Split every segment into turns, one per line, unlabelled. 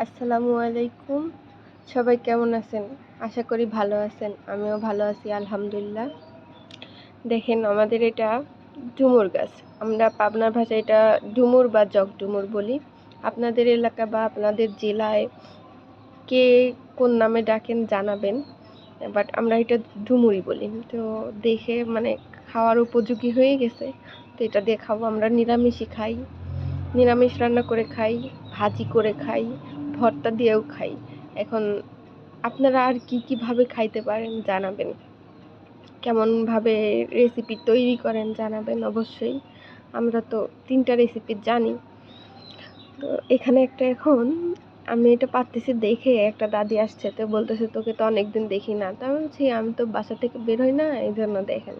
আসসালামু আলাইকুম। সবাই কেমন আছেন? আশা করি ভালো আছেন। আমিও ভালো আছি, আলহামদুলিল্লাহ। দেখেন, আমাদের এটা ডুমুর গাছ। আমরা পাবনার ভাষায় এটা ডুমুর বা জগ ডুমুর বলি। আপনাদের এলাকা বা আপনাদের জেলায় কে কোন নামে ডাকেন জানাবেন, বাট আমরা এটা ডুমুরই বলি। তো দেখে মানে খাওয়ার উপযোগী হয়ে গেছে। তো এটা দিয়ে খাব আমরা নিরামিষই খাই। নিরামিষ রান্না করে খাই, ভাজি করে খাই। ভর্তা দিয়েও খাই। এখন আপনারা আর কি কীভাবে খাইতে পারেন জানাবেন। কেমনভাবে রেসিপি তৈরি করেন জানাবেন অবশ্যই। আমরা তো তিনটা রেসিপি জানি। তো এখানে একটা এখন, আমি এটা পারতেছি দেখে একটা দাদি আসছে, তো বলতেছে, তোকে তো অনেকদিন দেখি না। তো বলছি, আমি তো বাসা থেকে বের হই না এই জন্য দেখেন।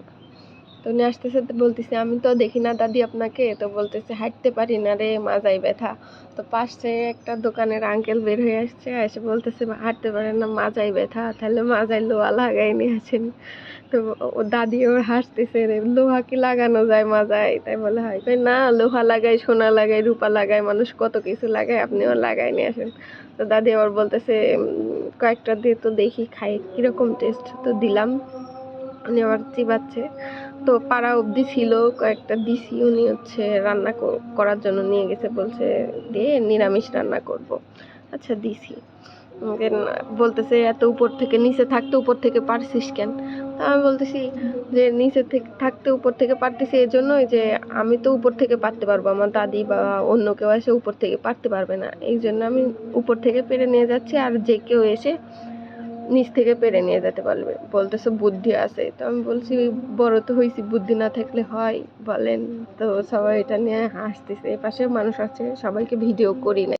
তো উনি আসতেছে বলতেছে, আমি তো দেখি না দাদি আপনাকে। তো বলতেছে, হাঁটতে পারি না রে মাজাই ব্যথা। তো পাশে একটা দোকানের আঙ্কেল বের হয়ে আসছে, এসে বলতেছে, হাঁটতে পারেন না মাজাই ব্যথা, তাহলে মাজায় লোহা লাগাই নিয়ে আসেন। তো ও দাদি ওর হাসতেছে রে, লোহা কি লাগানো যায় মাজায়? তাই বলে, হয়। কই না, লোহা লাগাই, সোনা লাগাই, রূপা লাগাই, মানুষ কত কিছু লাগায়, আপনিও লাগাই নিয়ে আসেন। তো দাদি আবার বলতেছে কয়েকটা দিয়ে তো দেখি, খাই, কীরকম টেস্ট তো দিলাম। উনি আবার চিবাচ্ছে তো পাড়া অবধি ছিল, কয়েকটা দিছি উনি হচ্ছে রান্না করার জন্য নিয়ে গেছে, বলছে দিয়ে নিরামিষ রান্না করব। আচ্ছা দিছি বলতেছে, এত উপর থেকে নিচে থাকতে উপর থেকে পারছিস কেন? তা আমি বলতেছি যে, নিচে থেকে থাকতে উপর থেকে পারতেছি এই জন্যই যে আমি তো উপর থেকে পারতে পারব, আমার দাদি বা অন্য কেউ এসে উপর থেকে পারতে পারবে না। এই জন্য আমি উপর থেকে পেরে নিয়ে যাচ্ছি, আর যে কেউ এসে নিচ থেকে পেরে নিয়ে যেতে পারবে। বলতেছে, বুদ্ধি আছে। তো আমি বলছি, বড় তো হয়েছি বুদ্ধি না থাকলে হয়? বলেন। তো সবাই এটা নিয়ে হাসতেছে। এপাশে মানুষ আছে, সবাইকে ভিডিও করি না।